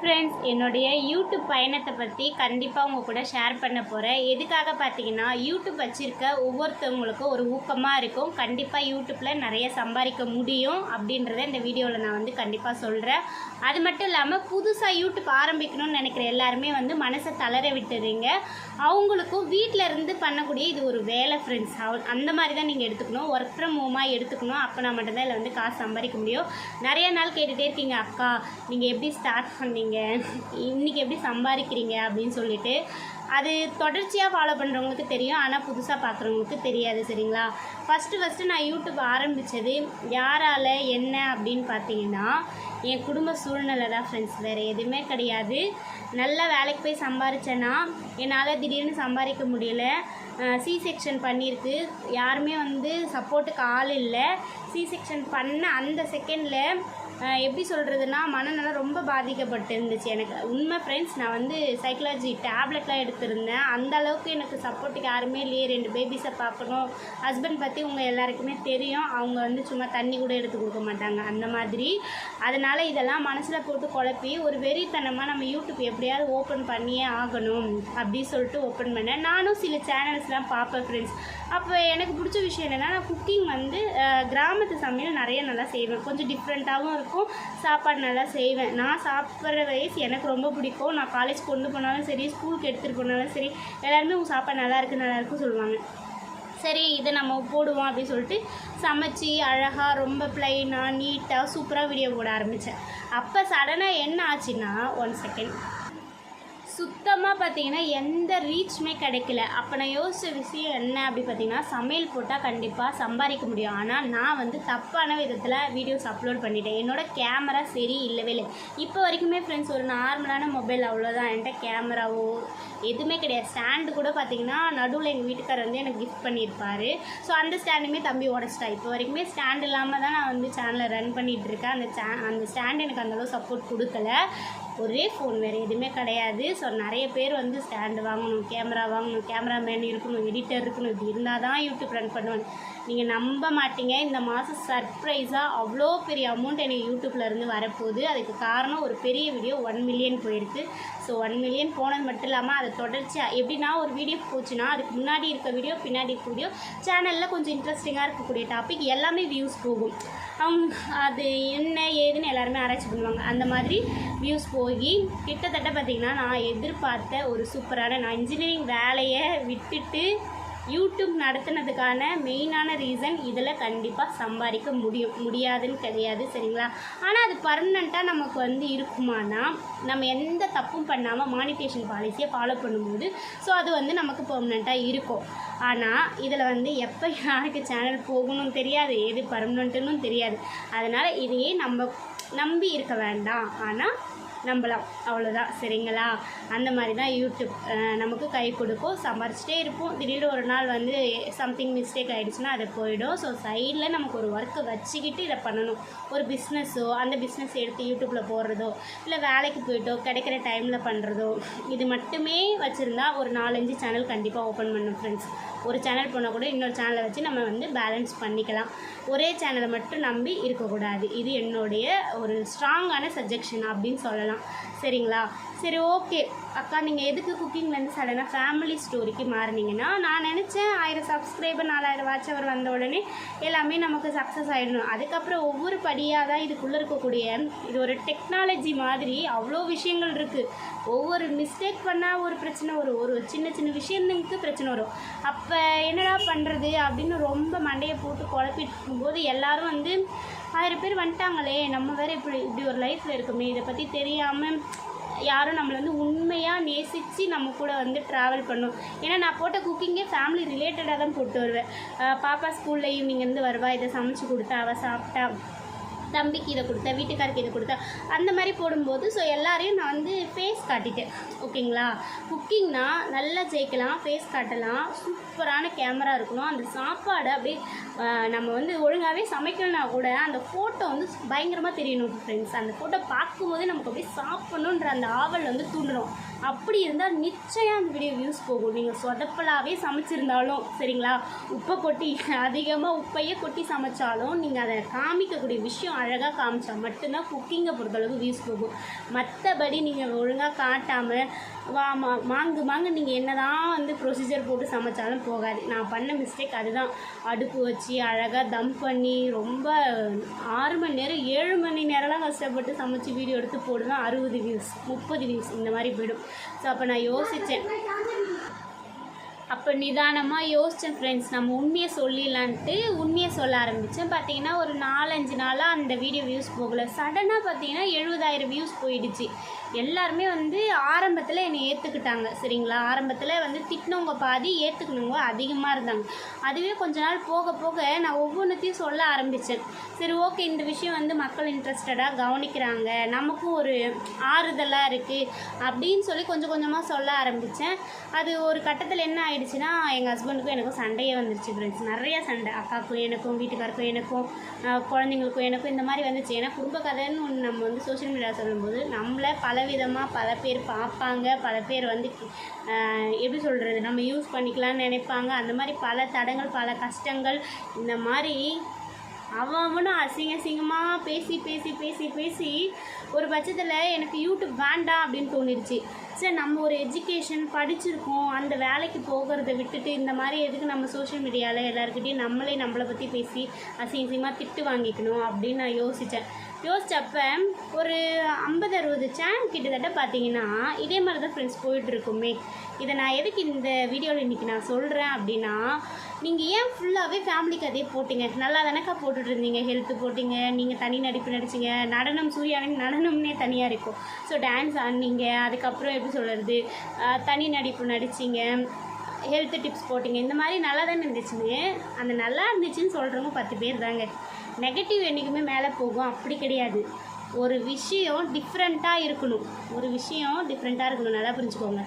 Friends என்னுடைய YouTube பயணத்தை பற்றி கண்டிப்பாக உங்கள் கூட ஷேர் பண்ண போகிறேன் எதுக்காக பார்த்தீங்கன்னா யூடியூப் வச்சுருக்க ஒவ்வொருத்தவங்களுக்கும் ஒரு ஊக்கமாக இருக்கும். கண்டிப்பாக யூடியூப்பில் நிறைய சம்பாதிக்க முடியும் அப்படின்றத இந்த வீடியோவில் நான் வந்து கண்டிப்பாக சொல்கிறேன் அது மட்டும் இல்லாமல் புதுசாக யூடியூப் ஆரம்பிக்கணும்னு நினைக்கிற எல்லாருமே வந்து மனசை தளர விட்டுறீங்க. அவங்களுக்கும் வீட்டில் இருந்து பண்ணக்கூடிய இது ஒரு வேலை ஃப்ரெண்ட்ஸ் அந்த மாதிரி தான் நீங்கள் எடுத்துக்கணும். ஒர்க் ஃப்ரம் ஹோமாக எடுத்துக்கணும். அப்போ நான் மட்டும்தான் இதில் வந்து காசு சம்பாதிக்க முடியும். நிறைய நாள் கேட்டுகிட்டே இருக்கீங்க அக்கா. நீங்கள் எப்படி ஸ்டார்ட் பண்ணீங்க? இன்றைக்கி எப்படி சம்பாதிக்கிறீங்க அப்படின்னு சொல்லிட்டு அது தொடர்ச்சியாக ஃபாலோ பண்ணுறவங்களுக்கு தெரியும். ஆனால் புதுசாக பார்க்குறவங்களுக்கு தெரியாது சரிங்களா? ஃபஸ்ட்டு ஃபஸ்ட்டு நான் யூடியூப் ஆரம்பித்தது யாரால் என்ன அப்படின்னு பார்த்தீங்கன்னா என் குடும்ப சூழ்நிலை தான் ஃப்ரெண்ட்ஸ் வேறு எதுவுமே கிடையாது. நல்ல வேலைக்கு போய் சம்பாரிச்சேன்னா என்னால் திடீர்னு சம்பாதிக்க முடியல. சி செக்ஷன் பண்ணியிருக்கு யாருமே வந்து சப்போர்ட்டுக்கு ஆள் இல்லை. சி செக்ஷன் பண்ண அந்த செகண்டில் எப்படி சொல்கிறதுனா மனநலம் ரொம்ப பாதிக்கப்பட்டு இருந்துச்சு எனக்கு. உண்மை ஃப்ரெண்ட்ஸ் நான் வந்து சைக்காலஜி டேப்லெட்லாம் எடுத்திருந்தேன். அந்த அளவுக்கு எனக்கு சப்போர்ட்டுக்கு யாருமே இல்லையே. ரெண்டு பேபிஸை பார்க்கணும். ஹஸ்பண்ட் பற்றி உங்கள் எல்லாருக்குமே தெரியும். அவங்க வந்து சும்மா தண்ணி கூட எடுத்து கொடுக்க மாட்டாங்க. அந்த மாதிரி. அதனால் இதெல்லாம் மனசில் போட்டு குழப்பி ஒரு வெறித்தனமாக நம்ம யூடியூப் எப்படியாவது ஓப்பன் பண்ணியே ஆகணும் அப்படின்னு சொல்லிட்டு ஓப்பன் பண்ணேன். நானும் சில சேனல்ஸ்லாம் பார்ப்பேன் ஃப்ரெண்ட்ஸ் அப்போ எனக்கு பிடிச்ச விஷயம் என்னென்னா நான் குக்கிங் வந்து கிராமத்து சமையல் நிறைய நல்லா செய்வேன். கொஞ்சம் டிஃப்ரெண்ட்டாகவும் இருக்கும். சாப்பாடு நல்லா செய்வேன். நான் சாப்பிட்ற வயசு எனக்கு ரொம்ப பிடிக்கும். நான் காலேஜ் கொண்டு போனாலும் சரி ஸ்கூலுக்கு எடுத்துகிட்டு போனாலும் சரி எல்லாருமே உங்கள் சாப்பாடு நல்லா இருக்குது நல்லா இருக்குன்னு சொல்லுவாங்க. சரி இதை நம்ம போடுவோம் அப்படின்னு சொல்லிட்டு சமைச்சு அழகாக ரொம்ப ப்ளைனாக நீட்டாக சூப்பராக வீடியோ போட ஆரம்பித்தேன் அப்போ சடனாக என்ன ஆச்சுன்னா ஒன் செகண்ட் சுத்தமாக பார்த்தீங்கன்னா எந்த ரீச்சுமே கிடைக்கல. அப்போ நான் யோசித்த விஷயம் என்ன அப்படி பார்த்தீங்கன்னா சமையல் போட்டால் கண்டிப்பாக சம்பாதிக்க முடியும். ஆனால் நான் வந்து தப்பான விதத்தில் வீடியோஸ் அப்லோட் பண்ணிட்டேன். என்னோட கேமரா சரி இல்லவே இல்லை. இப்போ வரைக்குமே ஃப்ரெண்ட்ஸ் ஒரு நார்மலான மொபைல் அவ்வளோதான் என்கிட்ட கேமராவோ எதுவுமே கிடையாது. ஸ்டாண்டு கூட பார்த்தீங்கன்னா நடுவில் எங்கள் வீட்டுக்காரர் வந்து எனக்கு கிஃப்ட் பண்ணியிருப்பார். ஸோ அந்த ஸ்டாண்டுமே தம்பி உடச்சிட்டா. இப்போ வரைக்குமே ஸ்டாண்ட் இல்லாமல் தான் நான் வந்து சேனலை ரன் பண்ணிகிட்டு இருக்கேன். அந்த சே அந்த ஸ்டாண்ட் எனக்கு அந்தளவு சப்போர்ட் கொடுக்கல. ஒரே ஃபோன் வேறு எதுவுமே கிடையாது. ஸோ நிறைய பேர் வந்து ஸ்டாண்டு வாங்கணும் கேமரா வாங்கணும் கேமராமேன் இருக்கணும் எடிட்டர் இருக்கணும் இது இருந்தால் தான் யூடியூப் ரன் பண்ணுவேன். நீங்கள் நம்ப மாட்டீங்க. இந்த மாதம் சர்ப்ரைஸாக அவ்வளோ பெரிய அமௌண்ட் எனக்கு யூடியூப்லேருந்து வரப்போகுது. அதுக்கு காரணம் ஒரு பெரிய வீடியோ ஒன் மில்லியன் போயிருக்கு. ஸோ ஒன் மில்லியன் போனது மட்டும் இல்லாமல் அதை தொடர்ச்சியாக எப்படின்னா ஒரு வீடியோ போச்சுன்னா அதுக்கு முன்னாடி இருக்க வீடியோ பின்னாடி இருக்க வீடியோ சேனலில் கொஞ்சம் இன்ட்ரெஸ்டிங்காக இருக்கக்கூடிய டாபிக் எல்லாமே வியூஸ் போகும். அவங்க அது என்ன ஏதுன்னு எல்லாருமே ஆராய்ச்சி பண்ணுவாங்க. அந்த மாதிரி வியூஸ் போய் கிட்டத்தட்ட பார்த்திங்கன்னா நான் எதிர்பார்த்த ஒரு சூப்பரான நான் இன்ஜினியரிங் வேலையை விட்டுட்டு யூடியூப் நடத்துனதுக்கான மெயினான ரீசன் இதில் கண்டிப்பாக சம்பாதிக்க முடியும் முடியாதுன்னு கிடையாது சரிங்களா? ஆனால் அது பர்மனெண்ட்டாக நமக்கு வந்து இருக்குமானா நம்ம எந்த தப்பும் பண்ணாமல் மானிட்டேஷன் பாலிசியை ஃபாலோ பண்ணும்போது ஸோ அது வந்து நமக்கு பெர்மனெண்ட்டாக இருக்கும். ஆனால் இதில் வந்து எப்போ யாருக்கு சேனல் போகணும்னு தெரியாது எது பர்மனெண்ட்டுன்னு தெரியாது. அதனால் இதையே நம்ம நம்பி இருக்க வேண்டாம். ஆனால் நம்பலாம். அவ்வளோதான் சரிங்களா? அந்த மாதிரி தான் யூடியூப் நமக்கு கை கொடுக்கும். சம்பாரிச்சிட்டே இருப்போம். திடீர்னு ஒரு நாள் வந்து சம்திங் மிஸ்டேக் ஆகிடுச்சுன்னா அது போயிடும். ஸோ சைடில் நமக்கு ஒரு ஒர்க்கை வச்சுக்கிட்டு இதை பண்ணணும். ஒரு பிஸ்னஸோ அந்த பிஸ்னஸ் எடுத்து யூடியூப்பில் போடுறதோ இல்லை வேலைக்கு போயிட்டோ கிடைக்கிற டைமில் பண்ணுறதோ இது மட்டுமே வச்சுருந்தா ஒரு நாலஞ்சு சேனல் கண்டிப்பாக ஓப்பன் பண்ணும் ஃப்ரெண்ட்ஸ் ஒரு சேனல் போனால் கூட இன்னொரு சேனலை வச்சு நம்ம வந்து பேலன்ஸ் பண்ணிக்கலாம். ஒரே சேனலை மட்டும் நம்பி இருக்கக்கூடாது. இது என்னுடைய ஒரு ஸ்ட்ராங்கான சஜெக்ஷன் அப்படின்னு சொல்லலாம். சரிங்களா? சரி ஓகே அக்கா நீங்கள் எதுக்கு குக்கிங்லேருந்து சடனாக ஃபேமிலி ஸ்டோரிக்கு மாறினீங்கன்னா நான் நினச்சேன் ஆயிரம் சப்ஸ்கிரைபர் நாலாயிரம் வாட்ச் அவர் வந்த உடனே எல்லாமே நமக்கு சக்ஸஸ் ஆகிடணும் அதுக்கப்புறம் ஒவ்வொரு படியாக தான் இதுக்குள்ளே இருக்கக்கூடிய இது ஒரு டெக்னாலஜி மாதிரி அவ்வளோ விஷயங்கள் இருக்குது ஒவ்வொரு மிஸ்டேக் பண்ணால் ஒரு பிரச்சனை வரும். ஒரு சின்ன சின்ன விஷயத்துக்கு பிரச்சனை வரும். அப்போ என்னடா பண்ணுறது அப்படின்னு ரொம்ப மண்டையை போட்டு குழப்பிட்டு இருக்கும்போது எல்லோரும் வந்து ஆயிரம் பேர் வந்துட்டாங்களே நம்ம வேறு இப்படி இப்படி ஒரு லைஃப்பில் இருக்குமே இதை பற்றி தெரியாமல் யாரும் நம்மளை வந்து உண்மையாக நேசித்து நம்ம கூட வந்து ட்ராவல் பண்ணும். ஏன்னா நான் போட்ட குக்கிங்கே ஃபேமிலி ரிலேட்டடாக தான் போட்டு வருவேன். பாப்பா ஸ்கூலில் ஈவினிங் வந்து வருவா இதை சமைச்சு கொடுத்தா அவள் சாப்பிட்டா. தம்பிக்கு இதை கொடுத்தேன் வீட்டுக்காருக்கு இதை கொடுத்த அந்த மாதிரி போடும்போது ஸோ எல்லாரையும் நான் வந்து ஃபேஸ் காட்டிட்டேன். ஓகேங்களா குக்கிங்னா நல்லா ஜெயிக்கலாம் ஃபேஸ் காட்டலாம். சூப்பரான கேமரா இருக்கணும். அந்த சாப்பாடு அப்படியே நம்ம வந்து ஒழுங்காகவே சமைக்கணும்னா கூட அந்த ஃபோட்டோ வந்து பயங்கரமாக தெரியணும் ஃப்ரெண்ட்ஸ் அந்த ஃபோட்டோ பார்க்கும்போதே நமக்கு அப்படியே சாப்பிடணுன்ற அந்த ஆவல் வந்து தூண்டணும் அப்படி இருந்தால் நிச்சயம் அந்த வீடியோ வியூஸ் போகும். நீங்கள் சொதப்பலாகவே சமைச்சிருந்தாலும் சரிங்களா? உப்பை கொட்டி அதிகமாக உப்பையே கொட்டி சமைச்சாலும் நீங்கள் அதை காமிக்கக்கூடிய விஷயம் அழகாக காமிச்சா மட்டும்தான் குக்கிங்கை பொறுத்தளவுக்கு வியூஸ் போகும். மற்றபடி நீங்கள் ஒழுங்காக காட்டாமல் வா மா மாங்கு மாங்கு நீங்கள் என்ன தான் வந்து ப்ரொசீஜர் போட்டு சமைச்சாலும் போகாது. நான் பண்ண மிஸ்டேக் அதுதான். அடுப்பு வச்சு அழகாக தம் பண்ணி ரொம்ப ஆறு மணி நேரம் ஏழு மணி நேரம்லாம் கஷ்டப்பட்டு சமைச்சு வீடியோ எடுத்து போடுவேன். அறுபது வியூஸ் முப்பது வியூஸ் இந்த மாதிரி போயிடும். ஸோ அப்போ நான் யோசித்தேன் அப்போ நிதானமாக யோசித்தேன் ஃப்ரெண்ட்ஸ் நம்ம உண்மையை சொல்லிடலான்ட்டு உண்மையை சொல்ல ஆரம்பித்தேன் பார்த்தீங்கன்னா ஒரு நாலஞ்சு நாளாக அந்த வீடியோ வியூஸ் போகலை. சடனாக பார்த்தீங்கன்னா எழுபதாயிரம் வியூஸ் போயிடுச்சு. எல்லாருமே வந்து ஆரம்பத்தில் என்னை ஏற்றுக்கிட்டாங்க சரிங்களா? ஆரம்பத்தில் வந்து திட்டினவங்க பாதி ஏற்றுக்கணுங்க அதிகமாக இருந்தாங்க. அதுவே கொஞ்ச நாள் போக போக நான் ஒவ்வொன்றத்தையும் சொல்ல ஆரம்பித்தேன் சரி ஓகே இந்த விஷயம் வந்து மக்கள் இன்ட்ரெஸ்டடாக கவனிக்கிறாங்க நமக்கும் ஒரு ஆறுதலாக இருக்குது அப்படின்னு சொல்லி கொஞ்சம் கொஞ்சமாக சொல்ல ஆரம்பித்தேன் அது ஒரு கட்டத்தில் என்ன ஆயிடுச்சுன்னா எங்கள் ஹஸ்பண்டுக்கும் எனக்கும் சண்டையே வந்துருச்சு ஃப்ரெண்ட்ஸ் நிறையா சண்டை. அக்காவுக்கும் எனக்கும் வீட்டுக்காருக்கும் எனக்கும் குழந்தைங்களுக்கும் எனக்கும் இந்த மாதிரி வந்துச்சு. ஏன்னா குடும்ப கதைன்னு ஒன்று நம்ம வந்து சோஷியல் மீடியா சொல்லும்போது நம்மளை பல பலவிதமாக பல பேர் பார்ப்பாங்க. பல பேர் வந்து எப்படி சொல்கிறது நம்ம யூஸ் பண்ணிக்கலாம்னு நினைப்பாங்க. அந்த மாதிரி பல தடங்கள் பல கஷ்டங்கள் இந்த மாதிரி அவனும் அசிங்க அசிங்கமாக பேசி பேசி பேசி பேசி ஒரு பட்சத்தில் எனக்கு யூடியூப் வேண்டாம் அப்படின்னு தோணிருச்சு. சரி நம்ம ஒரு எஜுகேஷன் படிச்சிருக்கோம் அந்த வேலைக்கு போகிறத விட்டுட்டு இந்த மாதிரி எதுக்கு நம்ம சோஷியல் மீடியாவில் எல்லாருக்கிட்டையும் நம்மளே நம்மளை பற்றி பேசி அசிங்கசியமாக திட்டு வாங்கிக்கணும் அப்படின்னு நான் யோசித்தேன் யோசித்தப்ப ஒரு ஐம்பது அறுபது சேனல் கிட்டத்தட்ட பார்த்தீங்கன்னா இதே மாதிரி தான் ஃப்ரெண்ட்ஸ் போயிட்டுருக்குமே. இதை நான் எதுக்கு இந்த வீடியோவில் இன்றைக்கி நான் சொல்கிறேன் அப்படின்னா நீங்கள் ஏன் ஃபுல்லாகவே ஃபேமிலி அதே போட்டிங்க? நல்லா தானக்கா போட்டுட்டு இருந்தீங்க? ஹெல்த்து போட்டிங்க நீங்கள் தனி நடிப்பு நடிச்சிங்க நடனம் சூர்யாவின் நடனம்னே தனியாக இருக்கும். ஸோ டான்ஸ் ஆடினீங்க அதுக்கப்புறம் எப்படி சொல்கிறது தனி நடிப்பு நடிச்சிங்க. ஹெல்த் டிப்ஸ் போட்டிங்க. இந்த மாதிரி நல்லா தானே இருந்துச்சுன்னு அந்த நல்லா இருந்துச்சுன்னு சொல்கிறவங்க பத்து பேர் தாங்க. நெகட்டிவ் என்றைக்குமே மேலே போகும். அப்படி கிடையாது. ஒரு விஷயம் டிஃப்ரெண்ட்டாக இருக்கணும். ஒரு விஷயம் டிஃப்ரெண்ட்டாக இருக்கணும். நல்லா புரிஞ்சுக்கோங்க.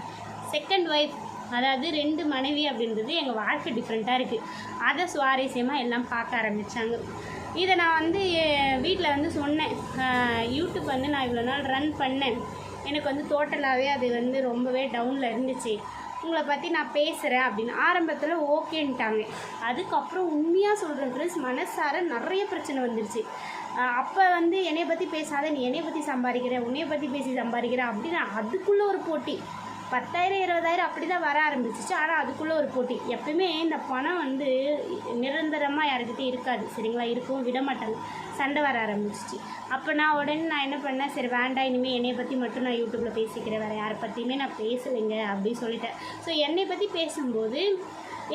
செகண்ட் ஒய்ஃப் அதாவது ரெண்டு மனைவி அப்படின்றது எங்கள் வாழ்க்கை டிஃப்ரெண்ட்டாக இருக்குது அதை சுவாரஸ்யமாக எல்லாம் பார்க்க ஆரம்பித்தாங்க இதை நான் வந்து வீட்டில் வந்து சொன்னேன். யூடியூப் வந்து நான் இவ்வளோ நாள் ரன் பண்ணேன். எனக்கு வந்து டோட்டலாகவே அது வந்து ரொம்பவே டவுனில் இருந்துச்சு. உங்களை பற்றி நான் பேசுகிறேன் அப்படின்னு. ஆரம்பத்தில் ஓகேன்ட்டாங்க. அதுக்கப்புறம் உண்மையாக சொல்கிறேன் ஃப்ரெண்ட்ஸ் மனசார நிறைய பிரச்சனை வந்துருச்சு. அப்போ வந்து என்னை பற்றி பேசாத நீ என்னை பற்றி சம்பாதிக்கிற உன்னைய பற்றி பேசி சம்பாதிக்கிற அப்படின்னு அதுக்குள்ளே ஒரு போட்டி. பத்தாயிரம் இருபதாயிரம் அப்படி தான் வர ஆரம்பிச்சிச்சு. ஆனால் அதுக்குள்ளே ஒரு போட்டி. எப்பயுமே இந்த பணம் வந்து நிரந்தரமாக யாருக்கிட்டே இருக்காது. சரிங்களா? இருக்கவும் விட மாட்டாங்க. சண்டை வர ஆரம்பிச்சிச்சு. அப்போ நான் உடனே நான் என்ன பண்ணேன்? சரி வேண்டாம். இனிமேல் என்னை பற்றி மட்டும் நான் யூடியூப்பில் பேசிக்கிறேன். வேறு யாரை பற்றியுமே நான் பேசலைங்க அப்படின்னு சொல்லிட்டேன். ஸோ என்னை பற்றி பேசும்போது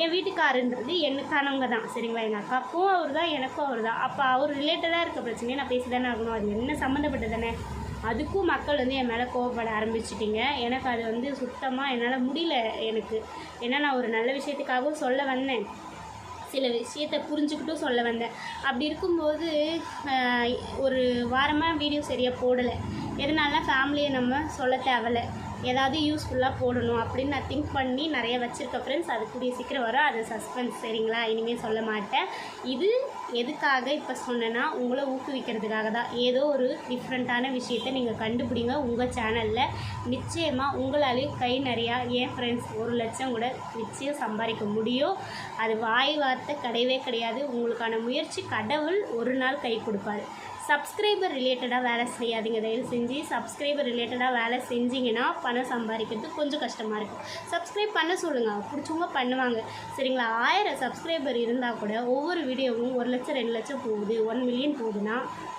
என் வீட்டுக்காருன்றது எனக்கானவங்க தான். சரிங்களா? எங்கள் அக்காவுக்கும் அவர் தான் எனக்கும் அவர் தான் அப்போ அவர் ரிலேட்டடாக இருக்க பிரச்சனையை நான் பேசி தானே ஆகணும். அது என்ன சம்மந்தப்பட்டது தானே? அதுக்கும் மக்கள் வந்து என் மேலே கோவப்பட ஆரம்பிச்சிட்டிங்க. எனக்கு அது வந்து சுத்தமாக என்னால் முடியல எனக்கு. ஏன்னா நான் ஒரு நல்ல விஷயத்துக்காகவும் சொல்ல வந்தேன். சில விஷயத்தை புரிஞ்சுக்கிட்டும் சொல்ல வந்தேன். அப்படி இருக்கும்போது ஒரு வாரமாக வீடியோ சரியாக போடலை. எதனால ஃபேமிலியை நம்ம சொல்ல தேவையில்ல. ஏதாவது யூஸ்ஃபுல்லாக போடணும் அப்படின்னு நான் திங்க் பண்ணி நிறைய வச்சுருக்க ஃப்ரெண்ட்ஸ் அது கூடிய சீக்கிரம் வரும். அது சஸ்பென்ஸ் சரிங்களா? இனிமேல் சொல்ல மாட்டேன். இது எதுக்காக இப்போ சொன்னேன்னா உங்களை ஊக்குவிக்கிறதுக்காக தான். ஏதோ ஒரு டிஃப்ரெண்ட்டான விஷயத்தை நீங்கள் கண்டுபிடிங்க உங்கள் சேனலில் நிச்சயமாக உங்களாலேயும் கை நிறையா என் ஃப்ரெண்ட்ஸ் ஒரு லட்சம் கூட நிச்சயம் சம்பாதிக்க முடியும். அது வாய் வார்த்தை கிடையவே கிடையாது. உங்களுக்கான முயற்சி கடவுள் ஒரு நாள் கை கொடுப்பாரு. சப்ஸ்கிரைபர் ரிலேட்டடாக வேலை செய்யாதீங்க. தயவு செஞ்சு சப்ஸ்கிரைபர் ரிலேட்டடாக வேலை செஞ்சீங்கன்னா பணம் சம்பாதிக்கிறது கொஞ்சம் கஷ்டமாக இருக்கும். சப்ஸ்கிரைப் பண்ண சொல்லுங்கள் பிடிச்சவங்க பண்ணுவாங்க. சரிங்களா? ஆயிரம் சப்ஸ்கிரைபர் இருந்தால் கூட ஒவ்வொரு வீடியோவும் ஒரு லட்சம் ரெண்டு லட்சம் போகுது. ஒன் மில்லியன் போகுதுன்னா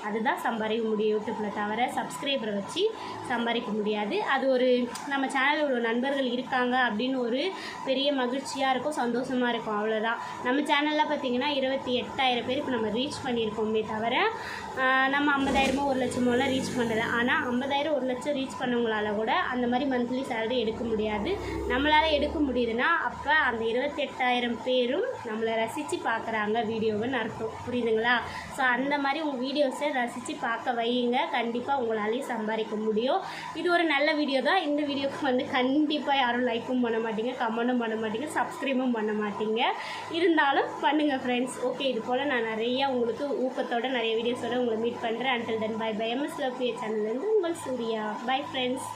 அதுதான் சம்பாதிக்க முடியும் யூடியூப்பில் தவிர சப்ஸ்கிரைபரை வச்சு சம்பாதிக்க முடியாது. அது ஒரு நம்ம சேனலில் உள்ள நண்பர்கள் இருக்காங்க அப்படின்னு ஒரு பெரிய மகிழ்ச்சியாக இருக்கும் சந்தோஷமாக இருக்கும். அவ்வளோதான் நம்ம சேனலில் பார்த்தீங்கன்னா இருபத்தி எட்டாயிரம் பேருக்கு நம்ம ரீச் பண்ணியிருக்கோமே தவிர நம்ம ஐம்பதாயிரமோ ஒரு லட்சமோலாம் ரீச் பண்ணலை ஆனால் ஐம்பதாயிரம் ஒரு லட்சம் ரீச் பண்ணவங்களால கூட அந்த மாதிரி மந்த்லி சேலரி எடுக்க முடியாது. நம்மளால் எடுக்க முடியுதுன்னா அப்போ அந்த இருபத்தெட்டாயிரம் பேரும் நம்மளை ரசித்து பார்க்குறாங்க வீடியோவுன்னு அர்த்தம். புரியுதுங்களா? ஸோ அந்த மாதிரி உங்கள் வீடியோஸை ரசித்து பார்க்க வையுங்க. கண்டிப்பாக உங்களாலேயும் சம்பாதிக்க முடியும். இது ஒரு நல்ல வீடியோ தான். இந்த வீடியோக்கு வந்து கண்டிப்பாக யாரும் லைக்கும் பண்ண மாட்டீங்க கமெண்ட்டும் பண்ண மாட்டீங்க சப்ஸ்கிரைபும் பண்ண மாட்டீங்க. இருந்தாலும் பண்ணுங்கள் ஃப்ரெண்ட்ஸ் ஓகே இது போல் நான் நிறைய உங்களுக்கு ஊக்கத்தோட நிறைய வீடியோஸோட உங்களை மீட் பண்ணுறேன் until then bye bye MS love சேனல்லேருந்து உங்கள் சூர்யா. Bye friends